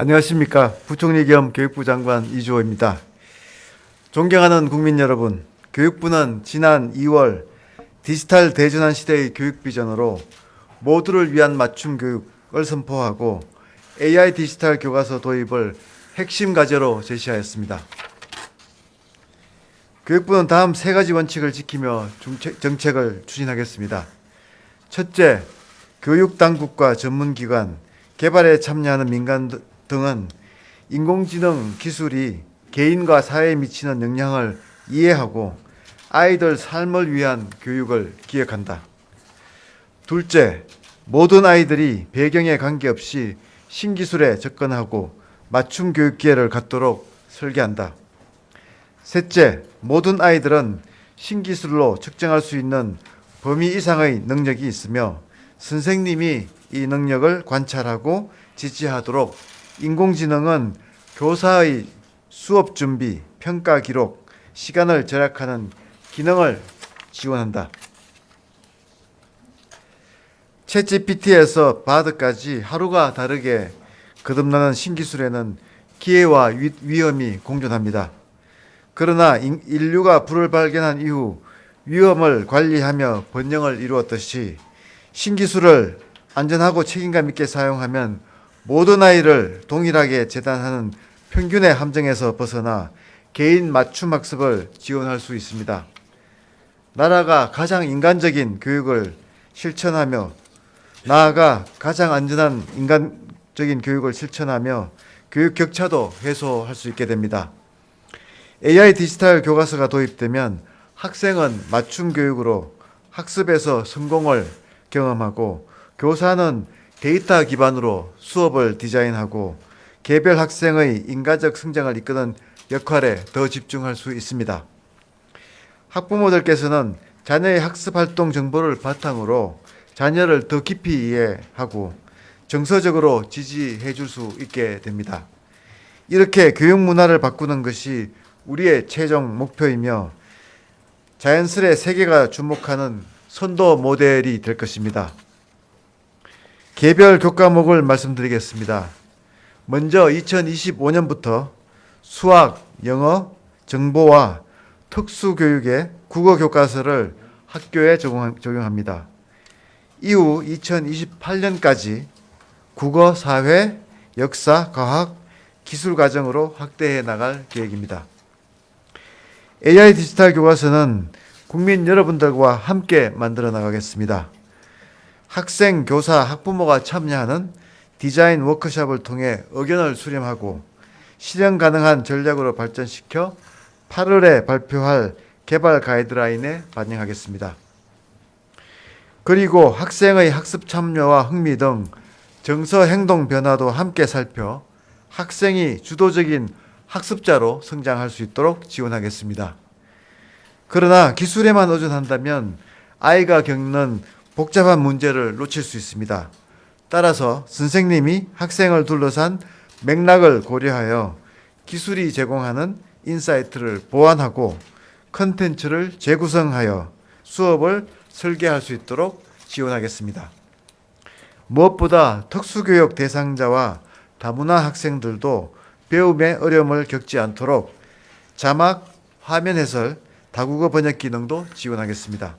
안녕하십니까. 부총리 겸 교육부 장관 이주호입니다. 존경하는 국민 여러분, 교육부는 지난 2월 디지털 대전환 시대의 교육 비전으로 모두를 위한 맞춤 교육을 선포하고 AI 디지털 교과서 도입을 핵심 과제로 제시하였습니다. 교육부는 다음 세 가지 원칙을 지키며 정책을 추진하겠습니다. 첫째, 교육 당국과 전문 기관, 개발에 참여하는 민간 드- 등은 인공지능 기술이 개인과 사회에 미치는 영향을 이해하고 아이들 삶을 위한 교육을 기획한다. 둘째, 모든 아이들이 배경에 관계없이 신기술에 접근하고 맞춤 교육 기회를 갖도록 설계한다. 셋째, 모든 아이들은 신기술로 측정할 수 있는 범위 이상의 능력이 있으며 선생님이 이 능력을 관찰하고 지지하도록 인공지능은 교사의 수업 준비, 평가 기록, 시간을 절약하는 기능을 지원한다. 챗GPT에서 바드까지 하루가 다르게 거듭나는 신기술에는 기회와 위- 위험이 공존합니다. 그러나 인- 인류가 불을 발견한 이후 위험을 관리하며 번영을 이루었듯이 신기술을 안전하고 책임감 있게 사용하면 모든 아이를 동일하게 재단하는 평균의 함정에서 벗어나 개인 맞춤 학습을 지원할 수 있습니다. 나라가 가장 인간적인 교육을 실천하며 나아가 가장 안전한 인간적인 교육을 실천하며 교육 격차도 해소할 수 있게 됩니다. AI 디지털 교과서가 도입되면 학생은 맞춤 교육으로 학습에서 성공을 경험하고 교사는 데이터 기반으로 수업을 디자인하고 개별 학생의 인간적 성장을 이끄는 역할에 더 집중할 수 있습니다. 학부모들께서는 자녀의 학습 활동 정보를 바탕으로 자녀를 더 깊이 이해하고 정서적으로 지지해 줄 수 있게 됩니다. 이렇게 교육 문화를 바꾸는 것이 우리의 최종 목표이며 자연스레 세계가 주목하는 선도 모델이 될 것입니다. 개별 교과목을 말씀드리겠습니다. 먼저 2025년부터 수학, 영어, 정보와 특수교육의 국어 교과서를 학교에 적용- 적용합니다. 이후 2028년까지 국어, 사회, 역사, 과학, 기술 과정으로 확대해 나갈 계획입니다. AI 디지털 교과서는 국민 여러분들과 함께 만들어 나가겠습니다. 학생, 교사, 학부모가 참여하는 디자인 워크숍을 통해 의견을 수렴하고 실현 가능한 전략으로 발전시켜 8월에 발표할 개발 가이드라인에 반영하겠습니다. 그리고 학생의 학습 참여와 흥미 등 정서 행동 변화도 함께 살펴 학생이 주도적인 학습자로 성장할 수 있도록 지원하겠습니다. 그러나 기술에만 의존한다면 아이가 겪는 복잡한 문제를 놓칠 수 있습니다. 따라서 선생님이 학생을 둘러싼 맥락을 고려하여 기술이 제공하는 인사이트를 보완하고 컨텐츠를 재구성하여 수업을 설계할 수 있도록 지원하겠습니다. 무엇보다 특수교육 대상자와 다문화 학생들도 배움에 어려움을 겪지 않도록 자막, 화면 해설, 다국어 번역 기능도 지원하겠습니다.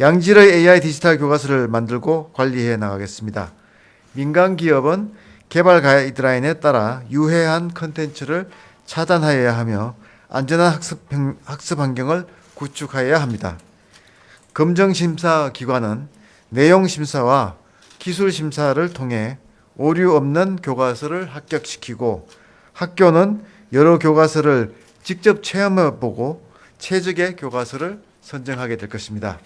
양질의 AI 디지털 교과서를 만들고 관리해 나가겠습니다. 민간 기업은 개발 가이드라인에 따라 유해한 컨텐츠를 차단하여야 하며 안전한 학습, 형- 학습 환경을 구축하여야 합니다. 검정 심사 기관은 내용 심사와 기술 심사를 통해 오류 없는 교과서를 합격시키고 학교는 여러 교과서를 직접 체험해 보고 최적의 교과서를 선정하게 될 것입니다.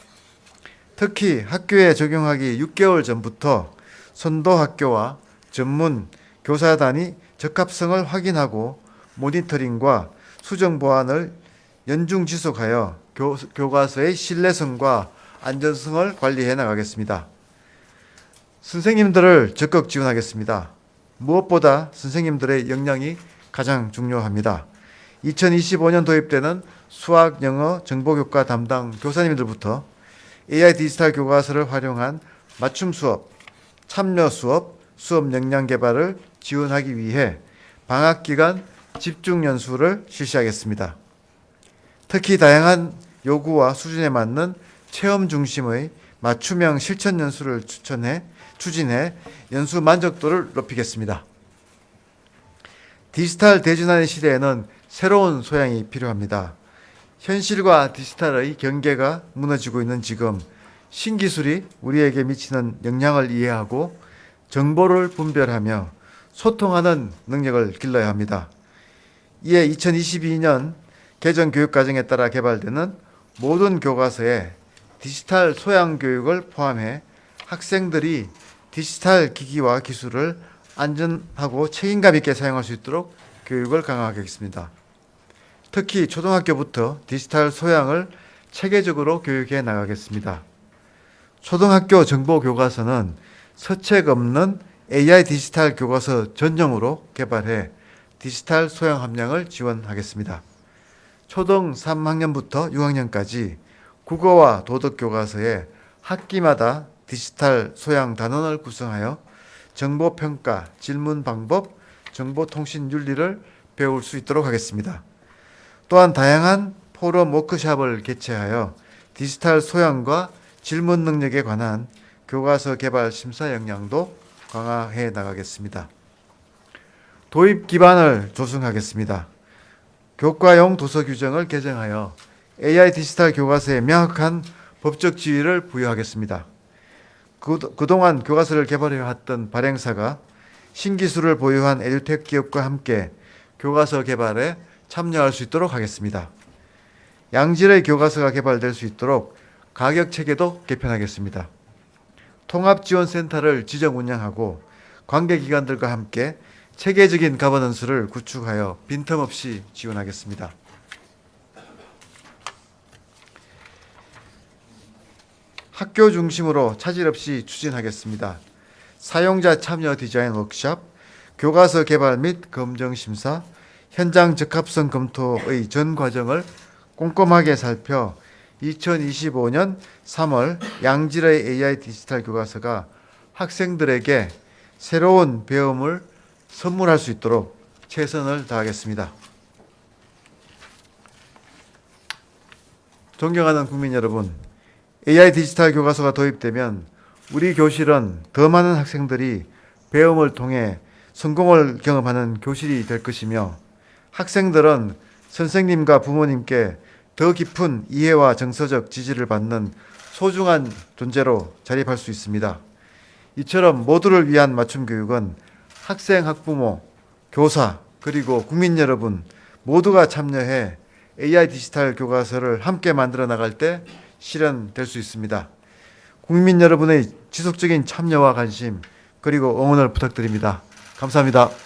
특히 학교에 적용하기 6개월 전부터 선도 학교와 전문 교사단이 적합성을 확인하고 모니터링과 수정 보완을 연중 지속하여 교, 교과서의 신뢰성과 안전성을 관리해 나가겠습니다. 선생님들을 적극 지원하겠습니다. 무엇보다 선생님들의 역량이 가장 중요합니다. 2025년 도입되는 수학, 영어, 정보 교과 담당 교사님들부터 AI 디지털 교과서를 활용한 맞춤 수업, 참여 수업, 수업 역량 개발을 지원하기 위해 방학 기간 집중 연수를 실시하겠습니다. 특히 다양한 요구와 수준에 맞는 체험 중심의 맞춤형 실천 연수를 추천해 추진해 연수 만족도를 높이겠습니다. 디지털 대전환의 시대에는 새로운 소양이 필요합니다. 현실과 디지털의 경계가 무너지고 있는 지금 신기술이 우리에게 미치는 영향을 이해하고 정보를 분별하며 소통하는 능력을 길러야 합니다. 이에 2022년 개정 교육 과정에 따라 개발되는 모든 교과서에 디지털 소양 교육을 포함해 학생들이 디지털 기기와 기술을 안전하고 책임감 있게 사용할 수 있도록 교육을 강화하겠습니다. 특히 초등학교부터 디지털 소양을 체계적으로 교육해 나가겠습니다. 초등학교 정보 교과서는 서책 없는 AI 디지털 교과서 전용으로 개발해 디지털 소양 함량을 지원하겠습니다. 초등 3학년부터 6학년까지 국어와 도덕 교과서에 학기마다 디지털 소양 단원을 구성하여 정보 평가, 질문 방법, 정보 통신 윤리를 배울 수 있도록 하겠습니다. 또한 다양한 포럼 워크샵을 개최하여 디지털 소양과 질문 능력에 관한 교과서 개발 심사 역량도 강화해 나가겠습니다. 도입 기반을 조성하겠습니다. 교과용 도서 규정을 개정하여 AI 디지털 교과서에 명확한 법적 지위를 부여하겠습니다. 그, 그동안 교과서를 개발해 왔던 발행사가 신기술을 보유한 에듀텍 기업과 함께 교과서 개발에 참여할 수 있도록 하겠습니다. 양질의 교과서가 개발될 수 있도록 가격 체계도 개편하겠습니다. 통합지원센터를 지정 운영하고 관계기관들과 함께 체계적인 가버넌스를 구축하여 빈틈없이 지원하겠습니다. 학교 중심으로 차질 없이 추진하겠습니다. 사용자 참여 디자인 워크샵, 교과서 개발 및 검정 심사, 현장 적합성 검토의 전 과정을 꼼꼼하게 살펴 2025년 3월 양질의 AI 디지털 교과서가 학생들에게 새로운 배움을 선물할 수 있도록 최선을 다하겠습니다. 존경하는 국민 여러분, AI 디지털 교과서가 도입되면 우리 교실은 더 많은 학생들이 배움을 통해 성공을 경험하는 교실이 될 것이며 학생들은 선생님과 부모님께 더 깊은 이해와 정서적 지지를 받는 소중한 존재로 자립할 수 있습니다. 이처럼 모두를 위한 맞춤 교육은 학생, 학부모, 교사, 그리고 국민 여러분 모두가 참여해 AI 디지털 교과서를 함께 만들어 나갈 때 실현될 수 있습니다. 국민 여러분의 지속적인 참여와 관심 그리고 응원을 부탁드립니다. 감사합니다.